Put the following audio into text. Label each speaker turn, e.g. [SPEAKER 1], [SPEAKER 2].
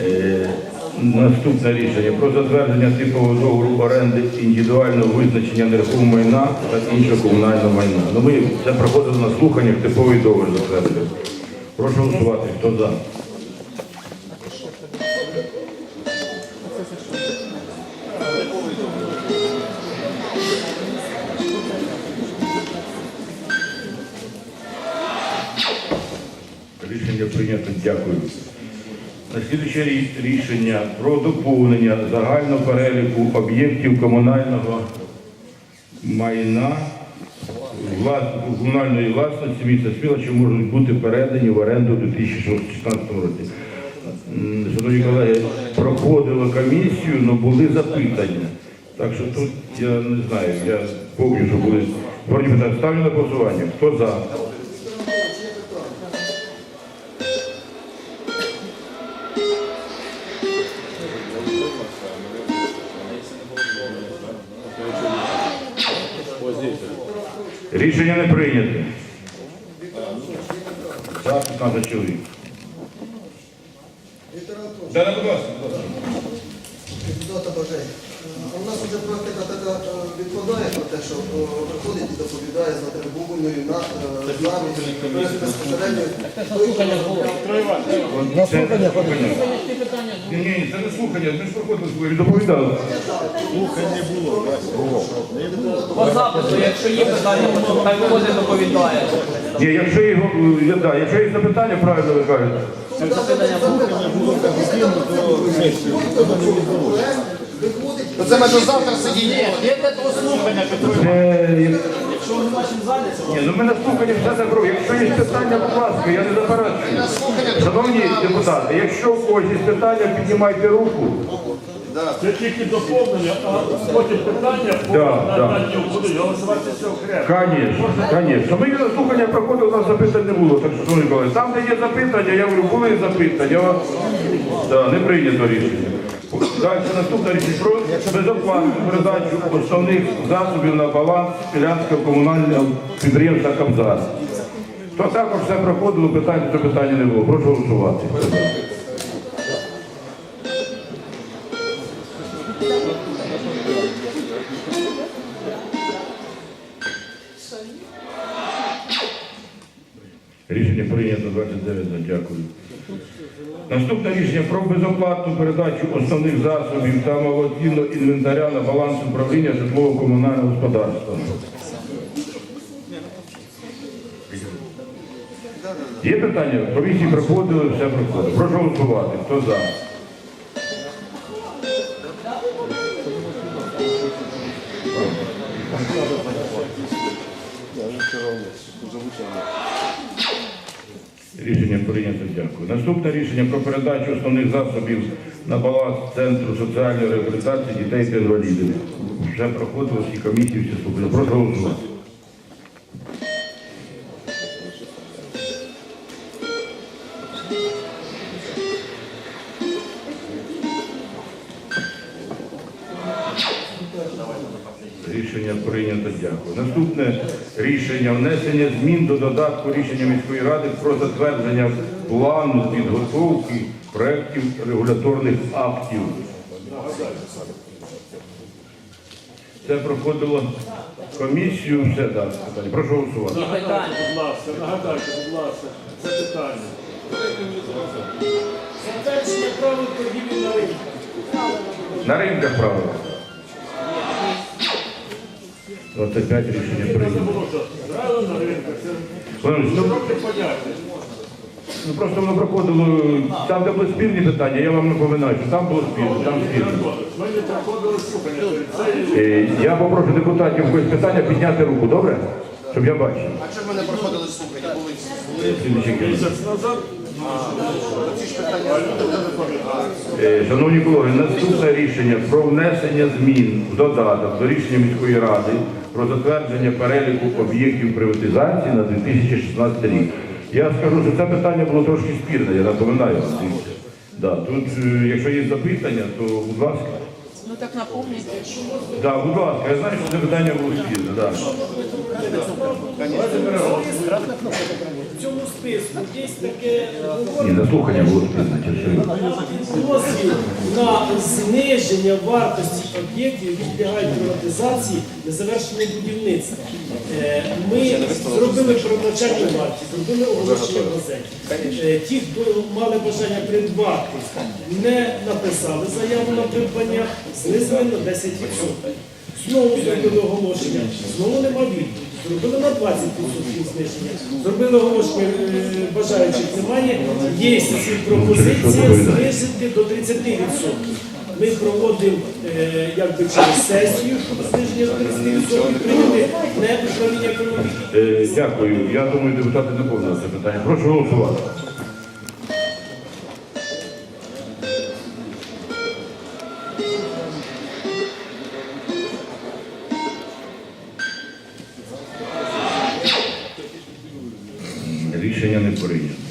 [SPEAKER 1] Е, Наступне рішення про затвердження типового договору оренди індивідуального визначення нерухомого майна та іншого комунального майна. Ну, ми це проходили на слуханнях, типовий договір затвердили. Прошу голосувати. Хто за? Рішення прийнято. Дякую. Наслідуюче рі- рішення про доповнення загального переліку об'єктів комунального майна комунальної власності міста Сміла, що можуть бути передані в оренду у 2016 році. Шановні колеги, проходили комісію, але були запитання. Так що тут я не знаю, я що були. Ставлю на голосування. Хто за? Рішення не прийнято. За 15 чоловік. Да, будь ласка, будь ласка.
[SPEAKER 2] Дота Бажей. У нас вже практика така е, відкладає про те, що е, приходить і доповідає за трибуною на е, з нами безпосередньо.
[SPEAKER 1] На слухання ходимо. Ні, ні, це не слухання, ми ж проходили слухання, доповідали.
[SPEAKER 3] По запиту, якщо є питання, то хай виводить доповідає.
[SPEAKER 1] Ні, якщо є, е, я- да, якщо запитання,
[SPEAKER 4] Ну, Це ми до завтра сиділи.
[SPEAKER 3] Є для того слухання,
[SPEAKER 1] Це, як-
[SPEAKER 3] якщо ви не бачимо залі,
[SPEAKER 1] ні, ну ми на слухання все закрою. Якщо є питання, будь ласка, я не заперечую. Шановні депутати, якщо у когось є питання, піднімайте руку.
[SPEAKER 5] Це тільки доповнення, а потім питання по
[SPEAKER 1] Да, да.
[SPEAKER 5] наданню будуть голосувати все окремо.
[SPEAKER 1] Конечно, конечно. Ми на слухання проходили, у нас запитань не було. Так що, шановні колеги, там, де є запитання, я говорю, були запитання. Да, не прийнято рішення. Далі наступне рішення про безоплатну передачу основних засобів на баланс Пілянського комунального підприємства Камзар. То також все проходило, питання, то питання не було. Прошу голосувати. Рішення прийнято 29. Дякую. Наступне рішення про безоплатну передачу основних засобів та молодцінного інвентаря на баланс управління житлово-комунального господарства. Є питання? Комісії проходили, все проходило. Прошу голосувати. Хто за? Рішення прийнято, дякую. Наступне рішення про передачу основних засобів на баланс Центру соціальної реабілітації дітей та інвалідів. Вже проходили всі комісії, всі слухання. Прошу голосувати. Рішення прийнято, дякую. Наступне рішення внесення змін до додатку рішення міської ради про затвердження плану підготовки проєктів регуляторних актів. Це проходило комісію, все так. питання. Прошу голосувати.
[SPEAKER 5] Нагадайте, будь ласка, нагадайте, будь ласка, це питання. Затвердження правил торгівлі на ринку.
[SPEAKER 1] На ринках правила. 25 рішення прийнято. Ну. Ну просто воно проходило там, де були спільні питання, я вам напоминаю, що там було спільне, там спільне.
[SPEAKER 5] Ми проходили.
[SPEAKER 1] Е, Я попрошу депутатів якось питання підняти руку, добре? Щоб я бачив.
[SPEAKER 4] А чому ми не проходили слухання? Були.
[SPEAKER 5] Місяць назад
[SPEAKER 1] Шановні колеги, наступне рішення про внесення змін в додаток до рішення міської ради про затвердження переліку об'єктів приватизації на 2016 рік. Я скажу, що це питання було трошки спірне, я напоминаю Да, тут, е, якщо є запитання, то будь ласка.
[SPEAKER 6] Ну так напомните.
[SPEAKER 1] Да, будь ласка, я знаю, що це питання було спірне. Да.
[SPEAKER 7] В цьому списку є таке
[SPEAKER 1] Ні, на слухання було
[SPEAKER 6] на зниження вартості об'єктів, які підлягають приватизації незавершеного будівництва. Е, Ми зробили первоначальну вартість, зробили оголошення в газеті. Е, Ті, хто мали бажання придбати, не написали заяву на придбання, знизили на 10%. Знову зробили оголошення, знову нема відповіді. Зробили на 20% зниження. Зробили оголошення, е, бажаючих немає. Є пропозиція знизити до 30%. Ми проводимо е, якби через сесію, щоб зниження до 30% прийняти не управління економіки.
[SPEAKER 1] Е, Дякую. Я думаю, депутати не повинні запитання. питання. Прошу голосувати. прийнято.